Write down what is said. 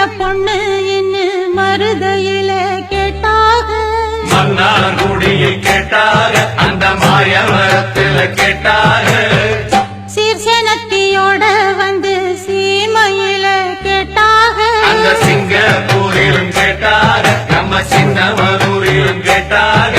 உள்ள பொண்ணு இன்னு மருதையில கேட்டாக? மன்னார் குடியில் கேட்டாக அந்த மாய மரத்தில் கேட்டாக. சீர்சனத்தியோட வந்து சீமையில கேட்டாக? அந்த சிங்கப்பூரிலும் கேட்டாக நம்ம சின்னமரூரிலும் கேட்டாக.